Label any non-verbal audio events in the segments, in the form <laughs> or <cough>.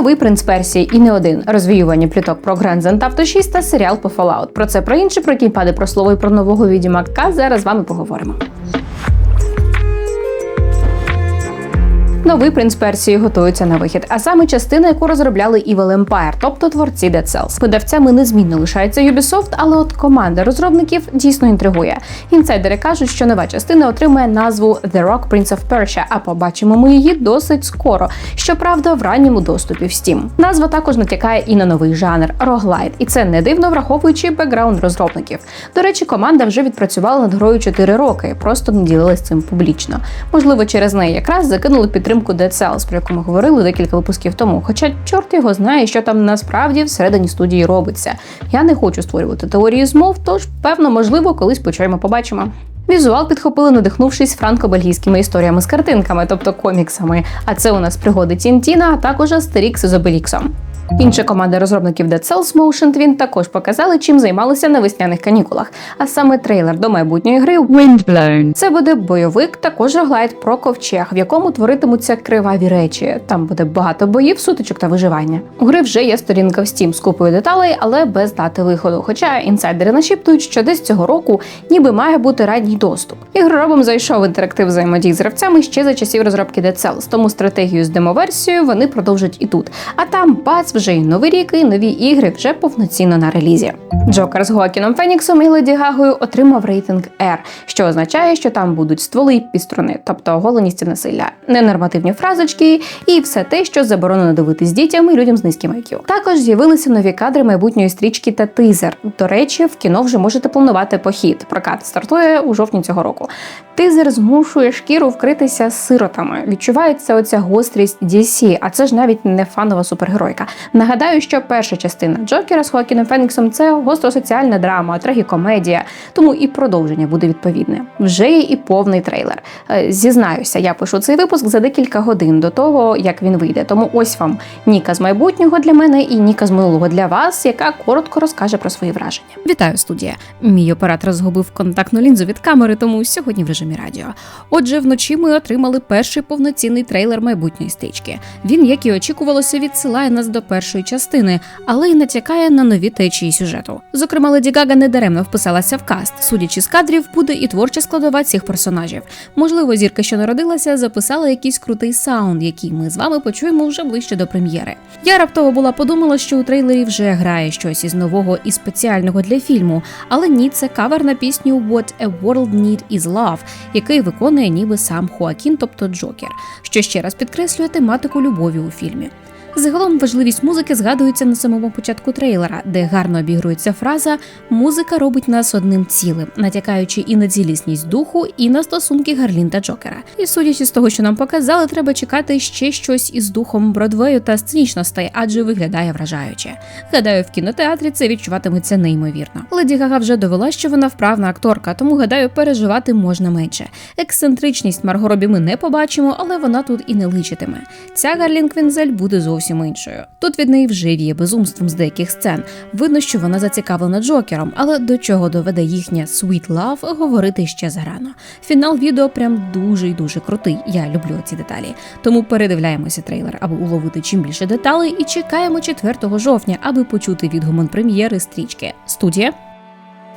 Новий принц Персії і не один розвіювання пліток про Grand Theft Auto 6 та серіал по Fallout. Про це про інше, про кійпади, про слово і про нового відімака. Зараз з вами поговоримо. Новий принц Персії готується на вихід, а саме частина, яку розробляли Evil Empire, тобто творці Dead Cells. Видавцями незмінно лишається Ubisoft, але от команда розробників дійсно інтригує. Інсайдери кажуть, що нова частина отримає назву The Rock Prince of Persia, а побачимо ми її досить скоро. Щоправда, в ранньому доступі в Steam. Назва також натякає і на новий жанр роглайт, і це не дивно враховуючи бекграунд розробників. До речі, команда вже відпрацювала над грою 4 роки, просто не ділилась цим публічно. Можливо, через неї якраз закинули підтримку Dead Cells, про яку ми говорили декілька випусків тому. Хоча чорт його знає, що там насправді всередині студії робиться. Я не хочу створювати теорії змов, тож певно, можливо, колись почуємо, побачимо. Візуал підхопили, надихнувшись франко-бельгійськими історіями з картинками, тобто коміксами. А це у нас пригоди Тінтіна, а також Астерікс з Обеліксом. Інша команда розробників Dead Cells Motion Twin також показали, чим займалися на весняних канікулах, а саме трейлер до майбутньої гри Windblown. це буде бойовик, також роглайт про ковчег, в якому творитимуться криваві речі. Там буде багато боїв, сутичок та виживання. У гри вже є сторінка в Steam з купою деталей, але без дати виходу. Хоча інсайдери нашіптують, що десь цього року ніби має бути ранній доступ. Ігроробом зайшов інтерактив взаємодій з гравцями ще за часів розробки Dead Cells, тому стратегію з демоверсією вони продовжать і тут. А там бац, вже й новий рік, і нові ігри вже повноцінно на релізі. Джокер з Гоакіном Феніксом і Леді Гагою отримав рейтинг R, що означає, що там будуть стволи і піструни, тобто оголеність і насилля, ненормативні фразочки і все те, що заборонено дивитись дітям і людям з низьким IQ. Також з'явилися нові кадри майбутньої стрічки та тизер. До речі, в кіно вже можете планувати похід. Прокат стартує у жовтні цього року. Тизер змушує шкіру вкритися сиротами. Відчувається оця гострість DC, а це ж навіть не фанова супергеройка. Нагадаю, що перша частина Джокера з Хоакіном Феніксом це гостросоціальна драма, трагікомедія, тому і продовження буде відповідне. Вже є і повний трейлер. Е, Зізнаюся, я пишу цей випуск за декілька годин до того, як він вийде. Тому ось вам Ніка з майбутнього для мене і Ніка з минулого для вас, яка коротко розкаже про свої враження. Вітаю, студія. Мій оператор згубив контактну лінзу від камери, тому сьогодні в режимі радіо. Отже, вночі ми отримали перший повноцінний трейлер майбутньої стрічки. Він, як і очікувалося, відсилає нас до першої частини, але й натякає на нові течії сюжету. Зокрема, Леді Гага недаремно вписалася в каст. Судячи з кадрів, буде і творча складова цих персонажів. Можливо, зірка, що народилася, записала якийсь крутий саунд, який ми з вами почуємо вже ближче до прем'єри. Я раптово була подумала, що у трейлері вже грає щось із нового і спеціального для фільму, але ні, це кавер на пісню What a World Need Is Love, який виконує ніби сам Хоакін, тобто Джокер, що ще раз підкреслює тематику любові у фільмі. Загалом важливість музики згадується на самому початку трейлера, де гарно обігрується фраза Музика робить нас одним цілим, натякаючи і на цілісність духу, і на стосунки Гарлін та Джокера. І судячи з того, що нам показали, треба чекати ще щось із духом Бродвею та сценічностей, адже виглядає вражаюче. Гадаю, в кінотеатрі це відчуватиметься неймовірно. Леді Гага вже довела, що вона вправна акторка, тому гадаю, переживати можна менше. Ексцентричність Марго Робі ми не побачимо, але вона тут і не личитиме. Ця Гарлін Квінзель буде зовсім іншою. Тут від неї вже віє безумством з деяких сцен. Видно, що вона зацікавлена Джокером, але до чого доведе їхня Sweet Love говорити ще зарано. Фінал відео прям дуже й дуже крутий. Я люблю ці деталі. Тому передивляємося трейлер, аби уловити чим більше деталей, і чекаємо 4 жовтня, аби почути відгумон прем'єри стрічки. Студія.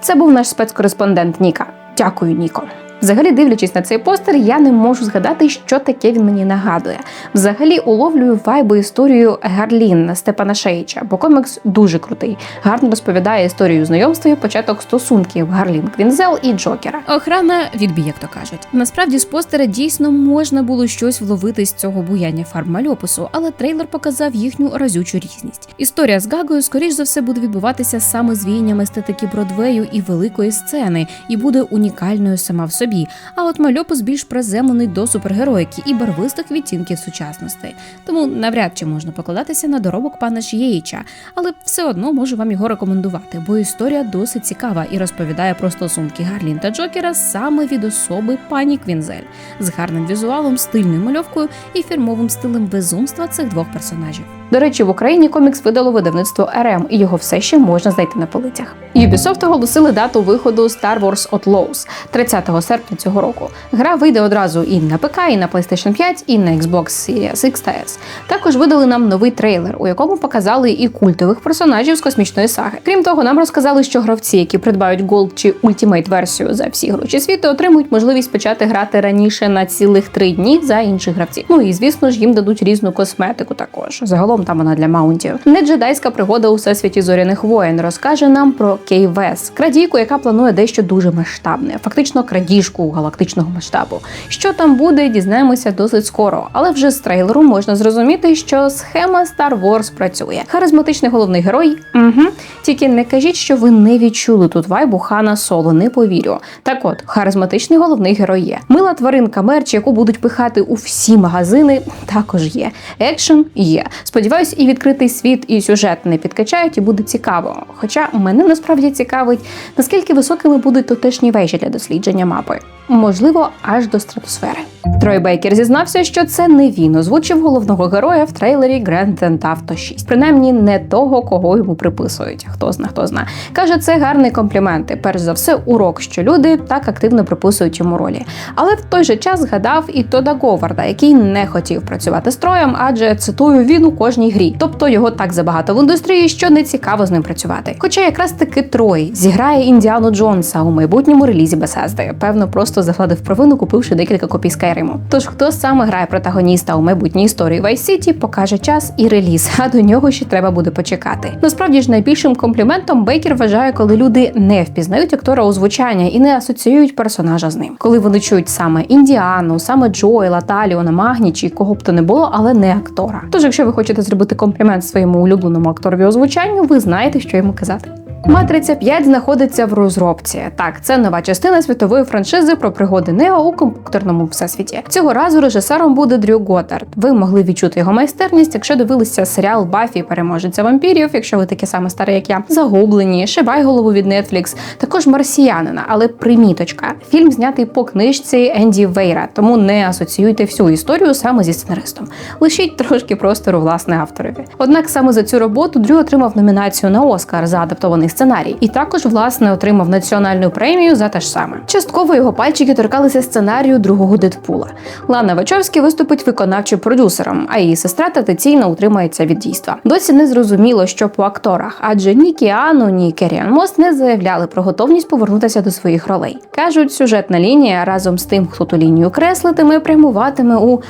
Це був наш спецкореспондент Ніка. Дякую, Ніко. Взагалі, дивлячись на цей постер, я не можу згадати, що таке він мені нагадує. Взагалі уловлюю вайбу історію Гарлін Степана Шейча, бо комікс дуже крутий. Гарно розповідає історію знайомства і початок стосунків Гарлін Квінзел і Джокера. Охрана відбій, як то кажуть. Насправді з постера дійсно можна було щось вловити з цього буяння фарб мальопису, але трейлер показав їхню разючу різність. Історія з Гагою, скоріш за все, буде відбуватися саме з віянням естетики Бродвею і великої сцени, і буде унікальною сама в собі. А от мальопис більш приземлений до супергероїки і барвистих відтінків сучасності. Тому навряд чи можна покладатися на доробок пана Шієїча, але все одно можу вам його рекомендувати, бо історія досить цікава і розповідає про стосунки Гарлін та Джокера саме від особи пані Квінзель з гарним візуалом, стильною мальовкою і фірмовим стилем безумства цих двох персонажів. До речі, в Україні комікс видало видавництво РМ, і його все ще можна знайти на полицях. Ubisoft оголосили дату виходу Star Wars Outlaws 30 серпня цього року. Гра вийде одразу і на ПК, і на PlayStation 5, і на Xbox Series X та S. Також видали нам новий трейлер, у якому показали і культових персонажів з космічної саги. Крім того, нам розказали, що гравці, які придбають Gold чи Ultimate версію за всі гроші світу, отримують можливість почати грати раніше на цілих три дні за інших гравців. Ну і звісно ж їм дадуть різну косметику. Також загалом там вона для маунтів. Не джедайська пригода у всесвіті зоряних воєн розкаже нам про Кейвес, крадійку, яка планує дещо дуже масштабне, фактично крадіжку галактичного масштабу. Що там буде, дізнаємося досить скоро, але вже з трейлеру можна зрозуміти, що схема Star Wars працює. Харизматичний головний герой. Угу. Тільки не кажіть, що ви не відчули тут вайбу Хана Соло, не повірю. Так от, харизматичний головний герой є. Мила тваринка мерч, яку будуть пихати у всі магазини, також є. Екшен є. Сподіваюсь, і відкритий світ, і сюжет не підкачають, і буде цікаво. Хоча мене насправді цікавить, наскільки високими будуть тутешні вежі для дослідження мапи. Можливо, аж до стратосфери. Трой Бейкер зізнався, що це не він озвучив головного героя в трейлері Grand Theft Auto 6. Принаймні не того, кого йому приписують. Хто зна, хто зна. Каже, це гарний комплімент. І перш за все, урок, що люди так активно приписують йому ролі. Але в той же час згадав і Тода Говарда, який не хотів працювати з Троєм, адже цитую він у кожній грі. Тобто його так забагато в індустрії, що не цікаво з ним працювати. Хоча якраз таки Трой зіграє Індіану Джонса у майбутньому релізі Bethesda. Певно, просто загладив провину, купивши декілька копій Скайриму. Тож хто саме грає протагоніста у майбутній історії Vice City, покаже час і реліз, а до нього ще треба буде почекати. Насправді ж найбільшим компліментом Бейкер вважає, коли люди не впізнають актора озвучання і не асоціюють персонажа з ним. Коли вони чують саме Індіану, саме Джоела, Таліона, Магні чи кого б то не було, але не актора. Тож, якщо ви хочете зробити комплімент своєму улюбленому акторові озвучанню, ви знаєте, що йому казати. Матриця 5 знаходиться в розробці. Так, це нова частина світової франшизи про пригоди Нео у комп'ютерному всесвіті. Цього разу режисером буде Дрю Готард. Ви могли відчути його майстерність, якщо дивилися серіал Бафі переможеця вампірів, якщо ви таке саме старе, як я, загублені, Шибай голову від Netflix, також марсіянина, але приміточка. Фільм знятий по книжці Енді Вейра, тому не асоціюйте всю історію саме зі сценаристом. Лишіть трошки простору власне авторові. Однак саме за цю роботу Дрю отримав номінацію на Оскар за адаптований сценарій, і також власне отримав національну премію за те ж саме. Частково його пальчики торкалися сценарію другого Дедпула. Лана Вачовський виступить виконавчим продюсером, а її сестра традиційно утримається від дійства. Досі не зрозуміло, що по акторах, адже ні Кіану, ні Керіан Мост не заявляли про готовність повернутися до своїх ролей. кажуть, сюжетна лінія разом з тим, хто ту лінію креслитиме, прямуватиме у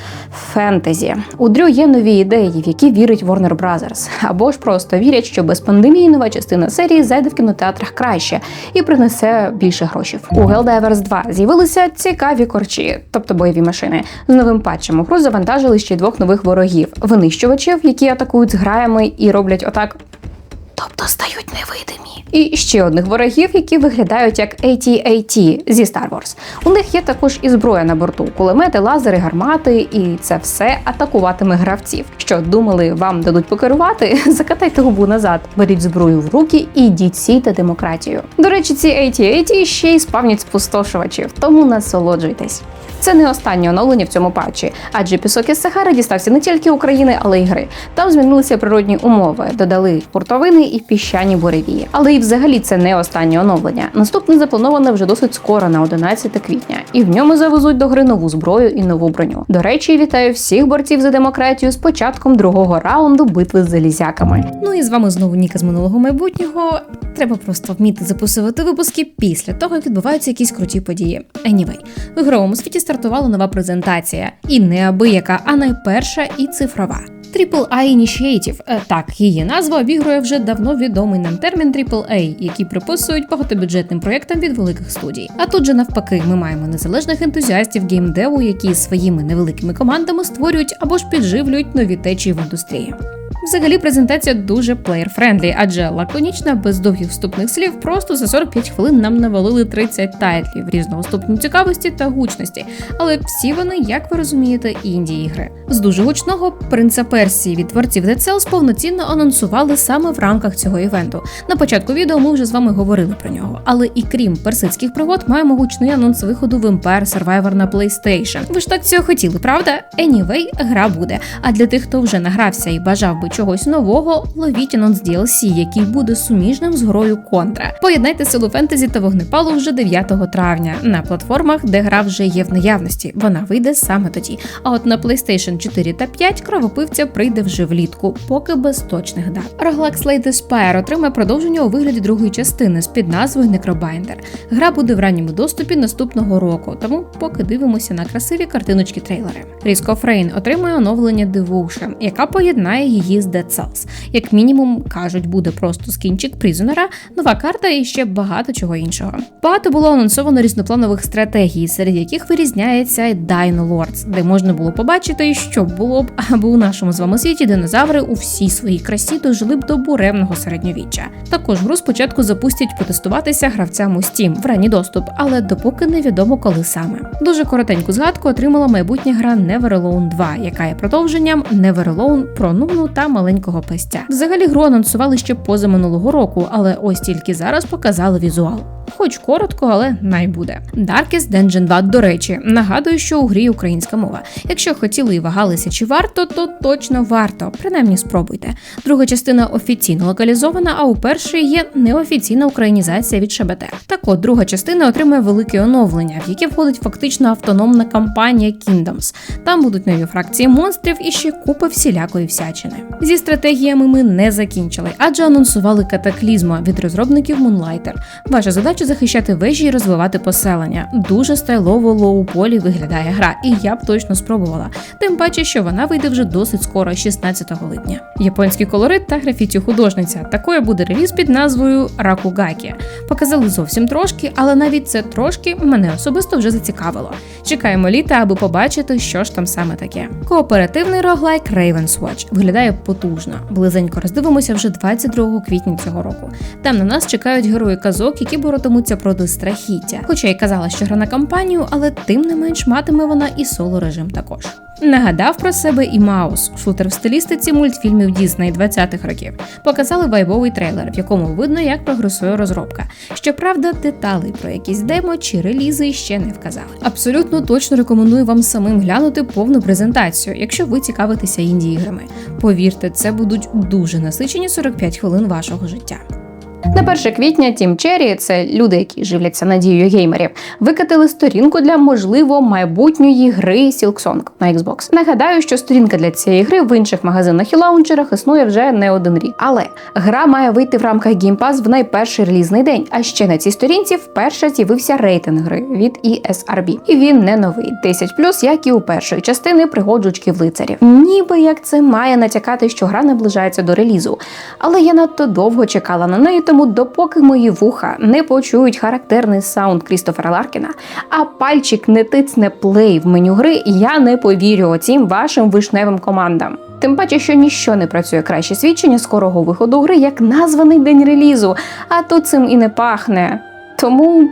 фентезі. У Дрю є нові ідеї, в які вірить Warner Brothers. або ж просто вірять, що без пандемії нова частина серії зайде в кінотеатрах краще і принесе більше грошей. У Helldivers 2 з'явилися цікаві корчі, тобто бойові машини. З новим патчем гру завантажили ще двох нових ворогів винищувачів, які атакують з граями і роблять отак. Тобто стають невидимі. І ще одних ворогів, які виглядають як AT-AT зі Star Wars. У них є також і зброя на борту: кулемети, лазери, гармати, і це все атакуватиме гравців. Що думали, вам дадуть покерувати? <laughs> Закатайте губу назад, беріть зброю в руки і йдіть сійте демократію. До речі, ці AT-AT ще й спавнять спустошувачів, тому насолоджуйтесь. Це не останнє оновлення в цьому патчі, адже пісок із Сахари дістався не тільки України, але й гри. Там змінилися природні умови, додали хуртовини і піщані буревії. Але і взагалі це не останнє оновлення. Наступне заплановане вже досить скоро на 11 квітня, і в ньому завезуть до гри нову зброю і нову броню. До речі, вітаю всіх борців за демократію з початком другого раунду битви з залізяками. Ну і з вами знову Ніка з минулого майбутнього. Треба просто вміти записувати випуски після того, як відбуваються якісь круті події. Anyway, в ігровому світі стартувала нова презентація, і не абияка, а найперша і цифрова. Triple I Initiative. Е, Так, її назва обігрує вже давно відомий нам термін AAA, який приписують багатобюджетним проєктам від великих студій. А тут же навпаки, ми маємо незалежних ентузіастів геймдеву, які своїми невеликими командами створюють або ж підживлюють нові течії в індустрії. Взагалі презентація дуже плеєр-френдлі, адже лаконічна, без довгих вступних слів, просто за 45 хвилин нам навалили 30 тайтлів різного ступню цікавості та гучності. Але всі вони, як ви розумієте, інді ігри. З дуже гучного принца Персії від творців Dead Cells повноцінно анонсували саме в рамках цього івенту. На початку відео ми вже з вами говорили про нього. Але і крім персидських пригод, маємо гучний анонс виходу в Empire Survivor на PlayStation. Ви ж так цього хотіли, правда? Anyway, гра буде. А для тих, хто вже награвся і бажав би чогось нового, ловіть анонс DLC, який буде суміжним з грою Контра. Поєднайте силу фентезі та вогнепалу вже 9 травня на платформах, де гра вже є в наявності. Вона вийде саме тоді. А от на PlayStation 4 та 5 кровопивця прийде вже влітку, поки без точних дат. Roguelike Slay the Spire отримає продовження у вигляді другої частини з під назвою Necrobinder. Гра буде в ранньому доступі наступного року, тому поки дивимося на красиві картиночки трейлери. Risk of Rain отримує оновлення Devotion, яка поєднає її Dead Cells. Як мінімум, кажуть, буде просто скінчик призонера, нова карта і ще багато чого іншого. Багато було анонсовано різнопланових стратегій, серед яких вирізняється Dino Lords, де можна було побачити, що було б, аби у нашому з вами світі динозаври у всій своїй красі дожили б до буремного середньовіччя. Також гру спочатку запустять потестуватися гравцям у Steam в ранній доступ, але допоки невідомо коли саме. Дуже коротеньку згадку отримала майбутня гра Never Alone 2, яка є продовженням Never Alone про Нуну та маленького пестя. Взагалі гру анонсували ще поза минулого року, але ось тільки зараз показали візуал. Хоч коротко, але най буде. Darkest Dungeon 2, до речі, нагадую, що у грі українська мова. Якщо хотіли і вагалися, чи варто, то точно варто. Принаймні спробуйте. Друга частина офіційно локалізована, а у першій є неофіційна українізація від ШБТ. Так от, друга частина отримує велике оновлення, в яке входить фактично автономна кампанія Kingdoms. Там будуть нові фракції монстрів і ще купа всілякої всячини. Зі стратегіями ми не закінчили, адже анонсували катаклізма від розробників Moonlighter. Ваша задача захищати вежі і розвивати поселення. Дуже стайлово лоу полі виглядає гра, і я б точно спробувала. Тим паче, що вона вийде вже досить скоро, 16 липня. Японський колорит та графіті художниця. Такою буде реліз під назвою Ракугакі. Показали зовсім трошки, але навіть це трошки мене особисто вже зацікавило. Чекаємо літа, аби побачити, що ж там саме таке. Кооперативний роглайк Raven's Watch виглядає потужно. Близенько роздивимося вже 22 квітня цього року. Там на нас чекають герої казок, які боротимуться проти страхіття. Хоча й казала, що гра на кампанію, але тим не менш матиме вона і соло режим також. Нагадав про себе і Маус, шутер в стилістиці мультфільмів Дісней 20-х років. Показали вайбовий трейлер, в якому видно, як прогресує розробка. Щоправда, деталей про якісь демо чи релізи ще не вказали. Абсолютно точно рекомендую вам самим глянути повну презентацію, якщо ви цікавитеся інді-іграми. Повірте, це будуть дуже насичені 45 хвилин вашого життя. На 1 квітня Тім Черрі, це люди, які живляться надією геймерів, викатили сторінку для можливо майбутньої гри Silksong на Xbox. Нагадаю, що сторінка для цієї гри в інших магазинах і лаунчерах існує вже не один рік. Але гра має вийти в рамках Game Pass в найперший релізний день. А ще на цій сторінці вперше з'явився рейтинг гри від ESRB. І він не новий 10+, як і у першої частини пригоджучків лицарів. Ніби як це має натякати, що гра наближається до релізу. Але я надто довго чекала на неї, тому допоки мої вуха не почують характерний саунд Крістофера Ларкіна, а пальчик не тицне плей в меню гри, я не повірю оцім вашим вишневим командам. Тим паче, що ніщо не працює краще свідчення скорого виходу гри, як названий день релізу, а тут цим і не пахне. Тому.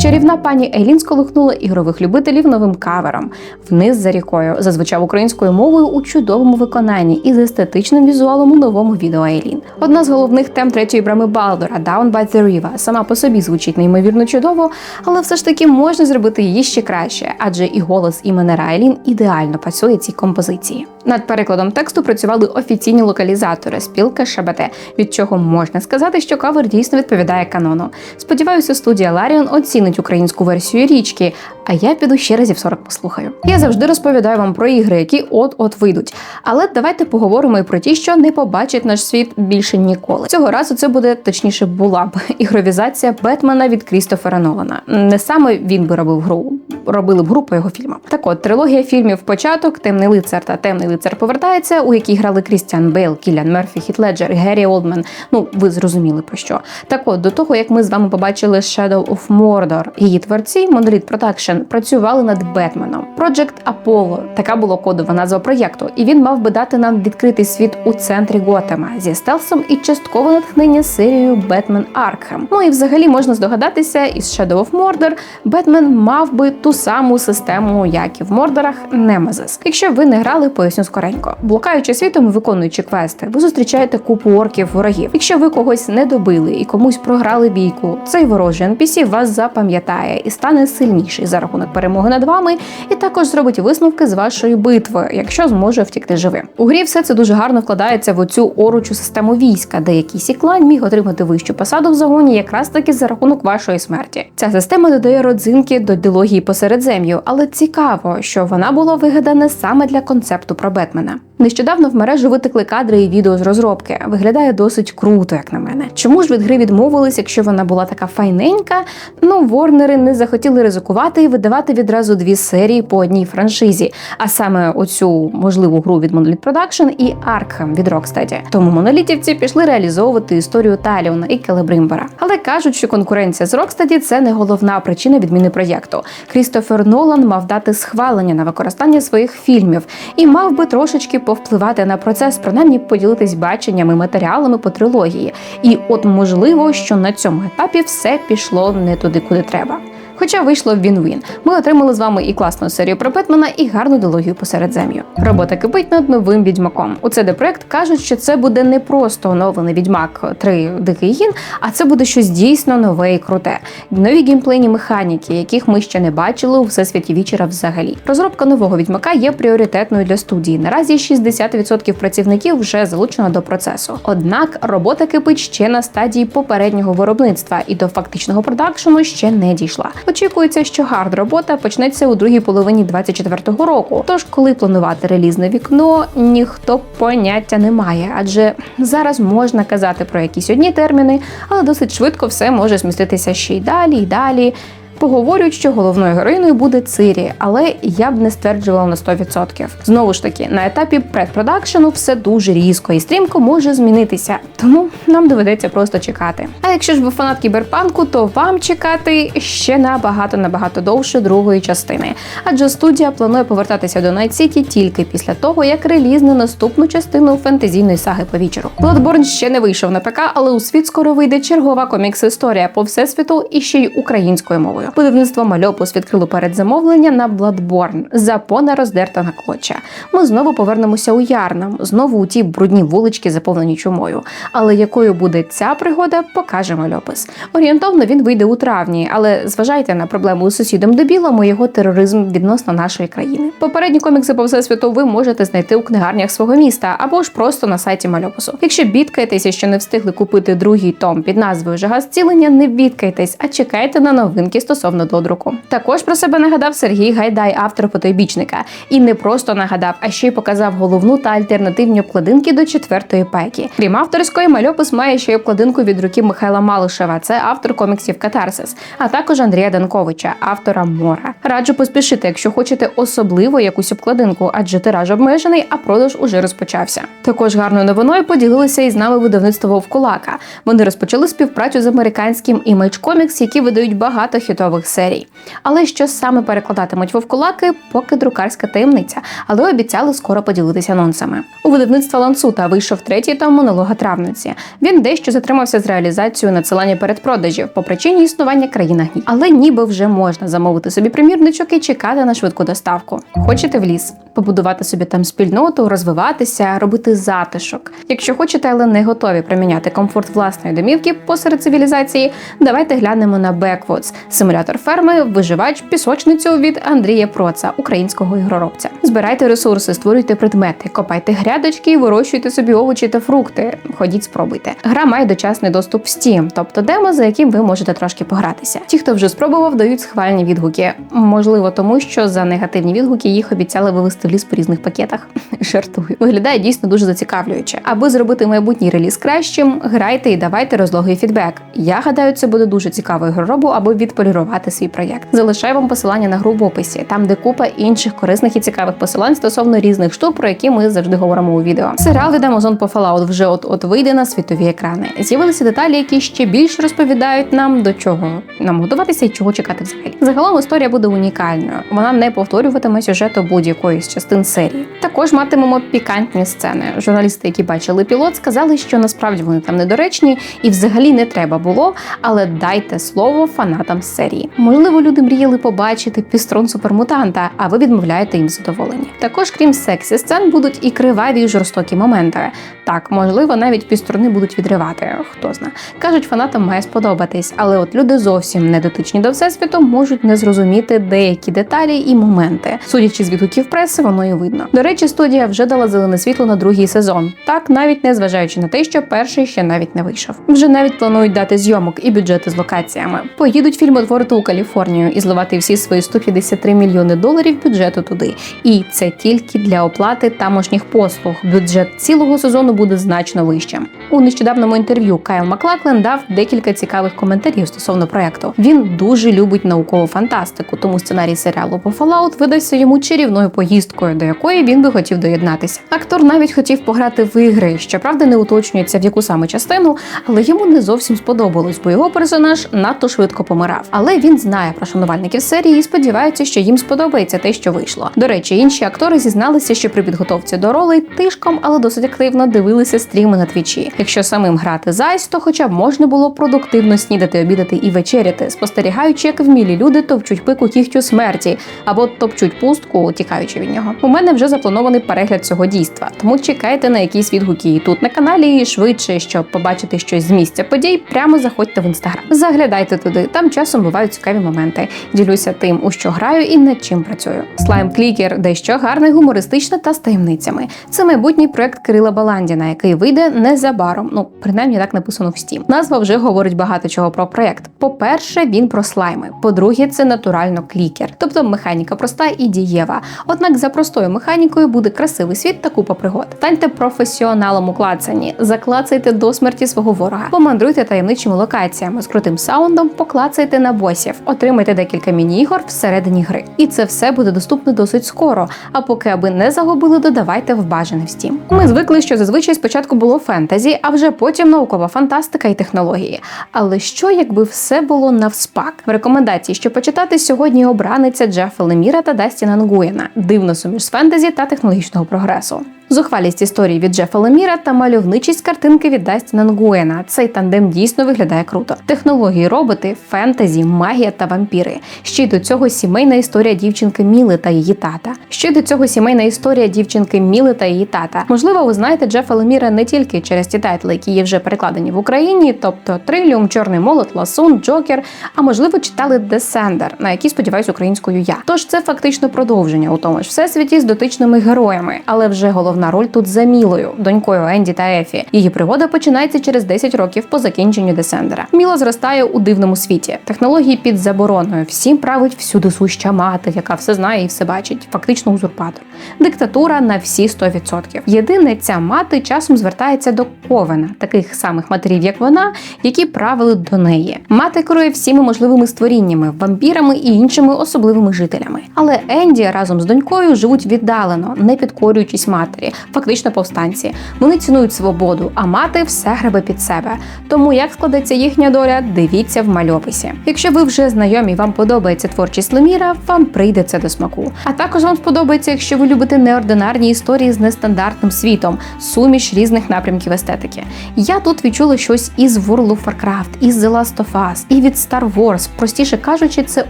Чарівна пані Ейлін сколихнула ігрових любителів новим кавером вниз за рікою, зазвичай українською мовою у чудовому виконанні і з естетичним візуалом у новому відео Ейлін. Одна з головних тем третьої брами Балдора Down by the River сама по собі звучить неймовірно чудово, але все ж таки можна зробити її ще краще, адже і голос і манера Ейлін ідеально пасує цій композиції. Над перекладом тексту працювали офіційні локалізатори спілка Шабате, від чого можна сказати, що кавер дійсно відповідає канону. Сподіваюся, студія Ларіон оцінить українську версію річки, а я піду ще разів 40 послухаю. Я завжди розповідаю вам про ігри, які от-от вийдуть. Але давайте поговоримо і про ті, що не побачить наш світ більше ніколи. Цього разу це буде точніше була б <laughs> ігровізація Бетмена від Крістофера Нолана. Не саме він би робив гру, робили б гру по його фільмам. Так от трилогія фільмів початок, темний лицар та темний лицар повертається, у якій грали Крістіан Бейл, Кіліан Мерфі, Хіт Леджер, Геррі Олдмен. Ну ви зрозуміли про що. Так от до того, як ми з вами побачили Shadow of Mordor, її творці Monolith Production працювали над Бетменом. Project Apollo – така була кодова назва проєкту, і він мав би дати нам відкритий світ у центрі Готема зі стелсом і часткове натхнення серією Бетмен Аркхем. Ну і взагалі можна здогадатися, із Shadow of Mordor Бетмен мав би ту саму систему, як і в Мордорах Немезис. Якщо ви не грали, поясню скоренько. Блукаючи світом виконуючи квести, ви зустрічаєте купу орків ворогів. Якщо ви когось не добили і комусь програли бійку, цей ворожий NPC вас запам'ятає і стане сильніший за рахунок перемоги над вами, і також зробить висновки з вашої битви, якщо зможе втікти живим. У грі все це дуже гарно вкладається в оцю оручу систему війська, де якийсь іклан міг отримати вищу посаду в загоні, якраз таки за рахунок вашої смерті. Ця система додає родзинки до дилогії посередзем'ю, але цікаво, що вона була вигадана саме для концепту про Бетмена. Нещодавно в мережу витекли кадри і відео з розробки. Виглядає досить круто, як на мене. Чому ж від гри відмовились, якщо вона була така файненька? Ну, Ворнери не захотіли ризикувати і видавати відразу дві серії по одній франшизі, а саме оцю можливу гру від Monolith Production і Arkham від Rocksteady. Тому монолітівці пішли реалізовувати історію Таліона і Келебримбера. Але кажуть, що конкуренція з Rocksteady – це не головна причина відміни проєкту. Крістофер Нолан мав дати схвалення на використання своїх фільмів і мав би трошечки повпливати на процес, принаймні поділитись баченнями, матеріалами по трилогії. І от можливо, що на цьому етапі все пішло не туди, куди треба. Хоча вийшло він-він. Ми отримали з вами і класну серію про Бетмена, і гарну дилогію посередзем'ю. Робота кипить над новим відьмаком. У CD Projekt кажуть, що це буде не просто оновлений відьмак 3 Дикий гін, а це буде щось дійсно нове і круте. Нові геймплейні механіки, яких ми ще не бачили у всесвіті вічера взагалі. Розробка нового відьмака є пріоритетною для студії. Наразі 60% працівників вже залучено до процесу. Однак робота кипить ще на стадії попереднього виробництва і до фактичного продакшену ще не дійшла. Очікується, що гард робота почнеться у другій половині 24-го року. Тож, коли планувати релізне вікно, ніхто поняття не має, адже зараз можна казати про якісь одні терміни, але досить швидко все може зміститися ще й далі, і далі. Поговорюють, що головною героїною буде Цирі, але я б не стверджувала на 100%. Знову ж таки, на етапі предпродакшену все дуже різко і стрімко може змінитися, тому нам доведеться просто чекати. А якщо ж ви фанат кіберпанку, то вам чекати ще набагато набагато довше другої частини. Адже студія планує повертатися до Night City тільки після того, як релізне наступну частину фентезійної саги по вічеру. Bloodborne ще не вийшов на ПК, але у світ скоро вийде чергова комікс-історія по всесвіту і ще й українською мовою. Видавництво Мальопус відкрило передзамовлення на Bloodborne. Запона роздерта на клоча. Ми знову повернемося у Ярнам, знову у ті брудні вулички, заповнені чумою. Але якою буде ця пригода, покаже Мальопис. Орієнтовно він вийде у травні, але зважайте на проблему з сусідом дебілом і його тероризм відносно нашої країни. Попередні комікси по всесвіту ви можете знайти у книгарнях свого міста або ж просто на сайті Мальопису. Якщо бідкаєтеся, що не встигли купити другий том під назвою Жага зцілення, не бідкайтесь, а чекайте на новинки стосовно додруку. Також про себе нагадав Сергій Гайдай, автор потойбічника, і не просто нагадав, а ще й показав головну та альтернативні обкладинки до четвертої пайки. Крім авторської, мальопис має ще й обкладинку від руки Михайла Малишева. Це автор коміксів Катарсис, а також Андрія Данковича, автора Мора. Раджу поспішити, якщо хочете особливо якусь обкладинку, адже тираж обмежений, а продаж уже розпочався. Також гарною новиною поділилися із нами видавництво Вовкулака. Вони розпочали співпрацю з американським Image Comics, які видають багато хітових серій. Але що саме перекладатимуть вовкулаки, поки друкарська таємниця, але обіцяли скоро поділитися анонсами. У видавництва Лансута вийшов третій том монолога травниці. Він дещо затримався з реалізацією надсилання передпродажів по причині існування країни гнів. Але ніби вже можна замовити собі примірничок і чекати на швидку доставку. Хочете в ліс? Побудувати собі там спільноту, розвиватися, робити затишок. Якщо хочете, але не готові приміняти комфорт власної домівки посеред цивілізації, давайте глянемо на Backwoods – симулятор ферми, виживач, пісочницю від Андрія Проца, українського ігроробця. Збирайте ресурси, створюйте предмети, копайте грядочки вирощуйте собі овочі та фрукти. Ходіть, спробуйте. Гра має дочасний доступ в Steam, тобто демо, за яким ви можете трошки погратися. Ті, хто вже спробував, дають схвальні відгуки. Можливо, тому що за негативні відгуки їх обіцяли вивести в ліс по різних пакетах. <laughs> Жартую. Виглядає дійсно дуже зацікавлююче. Аби зробити майбутній реліз кращим, грайте і давайте розлогий фідбек. Я гадаю, це буде дуже цікавою гроробу, аби відполірувати свій проєкт. Залишаю вам посилання на гру в описі, там де купа інших корисних і цікавих посилань стосовно різних штук, про які ми завжди говоримо у відео. Серіал від Amazon по Fallout вже от от вийде на світові екрани. З'явилися деталі, які ще більше розповідають нам до чого нам готуватися і чого чекати взагалі. Загалом історія буде унікальною. Вона не повторюватиме сюжету будь-якої з частин серії. Також матимемо пікантні сцени. Журналісти, які бачили пілот, сказали, що насправді вони там недоречні і взагалі не треба було. Але дайте слово фанатам серії. Серії. Можливо, люди мріяли побачити пістрон супермутанта, а ви відмовляєте їм задоволення. Також, крім сексі сцен, будуть і криваві і жорстокі моменти. Так, можливо, навіть пістрони будуть відривати. Хто зна. Кажуть, фанатам має сподобатись, але от люди зовсім не дотичні до всесвіту можуть не зрозуміти деякі деталі і моменти. Судячи з відгуків преси, воно і видно. До речі, студія вже дала зелене світло на другий сезон. Так, навіть не зважаючи на те, що перший ще навіть не вийшов. Вже навіть планують дати зйомок і бюджети з локаціями. Поїдуть фільмотворити у Каліфорнію і зливати всі свої 153 мільйони доларів бюджету туди. І це тільки для оплати тамошніх послуг. Бюджет цілого сезону буде значно вищим. У нещодавному інтерв'ю Кайл Маклаклен дав декілька цікавих коментарів стосовно проекту. Він дуже любить наукову фантастику, тому сценарій серіалу по Fallout видався йому чарівною поїздкою, до якої він би хотів доєднатися. Актор навіть хотів пограти в ігри, щоправда, не уточнюється в яку саме частину, але йому не зовсім сподобалось, бо його персонаж надто швидко помирав. Але він знає про шанувальників серії і сподівається, що їм сподобається те, що вийшло. До речі, інші актори зізналися, що при підготовці до ролей тишком, але досить активно дивилися стріми на твічі. Якщо самим грати зайсь, то хоча б можна було продуктивно снідати, обідати і вечеряти, спостерігаючи, як вмілі люди товчуть пику кігтю смерті або топчуть пустку, тікаючи від нього. У мене вже запланований перегляд цього дійства, тому чекайте на якісь відгуки і тут на каналі і швидше, щоб побачити щось з місця подій, прямо заходьте в інстаграм. Заглядайте туди, там часом бувають цікаві моменти. Ділюся тим, у що граю і над чим працюю. Слайм Клікер дещо гарний, гумористичний та з таємницями. Це майбутній проект Кирила Баландіна, який вийде незабаром. Ну, принаймні так написано в Steam. Назва вже говорить багато чого про проект. По-перше, він про слайми. По-друге, це натурально клікер, тобто механіка проста і дієва. Однак за простою механікою буде красивий світ та купа пригод. Станьте професіоналом у клацанні, заклацайте до смерті свого ворога, помандруйте таємничими локаціями з крутим саундом, поклацайте на босів, отримайте декілька міні-ігор всередині гри. І це все буде доступно досить скоро. А поки аби не загубили, додавайте в бажане в Steam. Ми звикли, що зазвичай спочатку було фентезі, а вже потім наукова фантастика і технології. Але що якби все було навспак? В рекомендації, що почитати сьогодні обраниця Джефа Леміра та Дастіна Нгуєна. Дивно суміш з фентезі та технологічного прогресу. Зухвалість історії від Джефа Леміра та мальовничість картинки від Дастіна Нгуена. Цей тандем дійсно виглядає круто. Технології, роботи, фентезі, магія та вампіри. Ще й до цього сімейна історія дівчинки Міли та її тата. Ще й до цього сімейна історія дівчинки Міли та її тата. Можливо, ви знаєте Джефа Леміра не тільки через ті тайтли, які є вже перекладені в Україні, тобто Триліум, Чорний молот, Ласун, Джокер. А можливо, читали Десендер, на який сподіваюсь українською я. Тож це фактично продовження у тому ж всесвіті з дотичними героями, але вже головна роль тут за Мілою, донькою Енді та Ефі. Її пригода починається через 10 років по закінченню Десендера. Міла зростає у дивному світі. Технології під забороною. Всім править всюди суща мати, яка все знає і все бачить. Фактично узурпатор. Диктатура на всі 100%. Єдине, ця мати часом звертається до Ковена, таких самих матерів, як вона, які правили до неї. Мати керує всіми можливими створіннями, вампірами і іншими особливими жителями. Але Енді разом з донькою живуть віддалено, не підкорюючись матері, фактично повстанці. Вони цінують свободу, а мати все гребе під себе. Тому як складеться їхня доля, дивіться в мальописі. Якщо ви вже знайомі, вам подобається творчість Леміра, вам прийде це до смаку. А також вам сподобається, якщо ви любите неординарні історії з нестандартним світом, суміш різних напрямків естетики. Я тут відчула щось із World of Warcraft, із The Last of Us, і від Star Wars. Простіше кажучи, це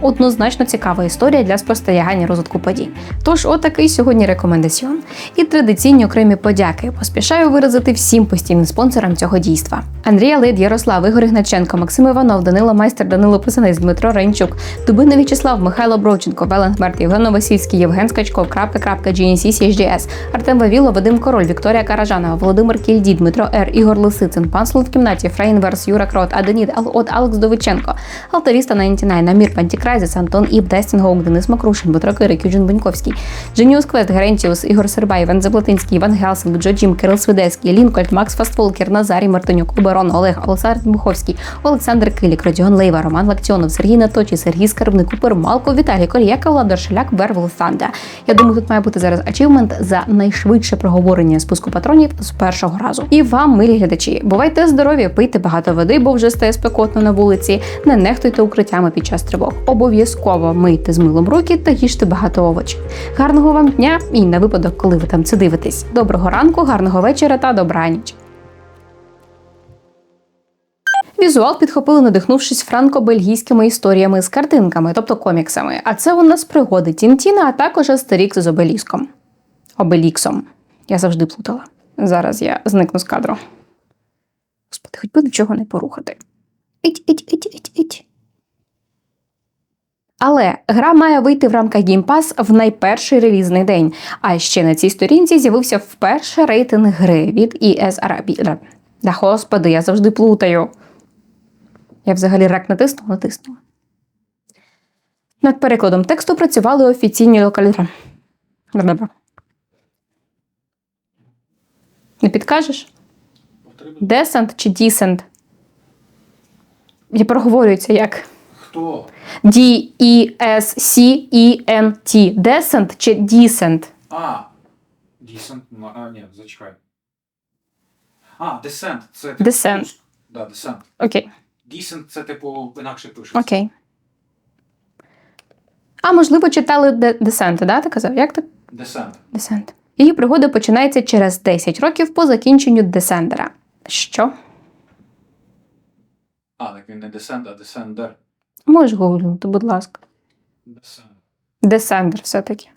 однозначно цікава історія для спостерігання розвитку подій. Тож, отакий сьогодні рекомендаціон. І традиційні окремі подяки. Поспішаю виразити всім постійним спонсорам цього дійства. Андрія Лид, Ярослав, Ігор Ігначенко, Максим Іванов, Данило Майстер, Данило Писанець, Дмитро Ренчук, Дубина В'ячеслав, Михайло Бровченко, Велен Хмерт, Євген Новосільський, Євген Скачков, крапка, крапка, GNC, Артем Вавіло, Вадим Король, Вікторія Каражанова, Володимир Кільді, Дмитро Р, Ігор Лисицин, Пан Слон в кімнаті, Фрейнверс, Юра Крот, Аденіт, Ал- от Алекс Довиченко, Алтаріста 99, Намір Пантікрайзес, Антон Іб, Дестін Гоук, Денис Макрушин, Дмитро Кирик, Юджин Беньковський, Дженіус Квест, Герентіус, Ігор Сербай, Іван Заплатинський, Іван Гелсинг, Джо Джим, Кирил Свидецький, Лінкольд, Макс Фастфолкер, Назарій Мартинюк, Оберон, Олег, Олександр Дмуховський, Олександр Килік, Родіон Лейва, Роман Лактіонов, Сергій Наточі, Сергій Скарбник, Купер, Малко, Віталій Коліяка, Владар Шеляк, Вервол Санда. Я думаю, тут має бути зараз ачівмент за найшвидше проговорення списку патронів з першого разу. І вам, милі глядачі, бувайте здорові, пийте багато води, бо вже стає спекотно на вулиці. Не нехтуйте укриттями під час тривог. Обов'язково мийте з милом руки та їжте багато овочів. Гарного вам дня і на випадок, коли ви там це дивитесь. Доброго ранку, гарного вечора та добраніч. Візуал підхопили, надихнувшись франко-бельгійськими історіями з картинками, тобто коміксами. А це у нас пригоди Тінтіна, а також Астерікс з Обеліском. Обеліксом. Я завжди плутала. Зараз я зникну з кадру. Господи, хоч би нічого не порухати. Іть, іть, іть, іть, іть. Але гра має вийти в рамках Game Pass в найперший релізний день. А ще на цій сторінці з'явився вперше рейтинг гри від ES Arabi. Да господи, я завжди плутаю. Я взагалі рак натиснула, натиснула. Над перекладом тексту працювали офіційні локалізатори. Добре. Не підкажеш? Descent чи Descent? Я проговорюється як Хто? D-E-S-C-E-N-T. Descent чи Descent? А. Десент. А, ні, зачекай. А, десент. Це типу. Descent. Да, десент. Окей. Десент це типу інакше пишеться. Окей. А можливо, читали де- Descent, да? Ти казав? Як ти? Десент. Descent. Її пригода починається через 10 років по закінченню Десендера. Що? А, так він не десент, а десендер. Можеш гуглити, будь ласка. Десендер все-таки.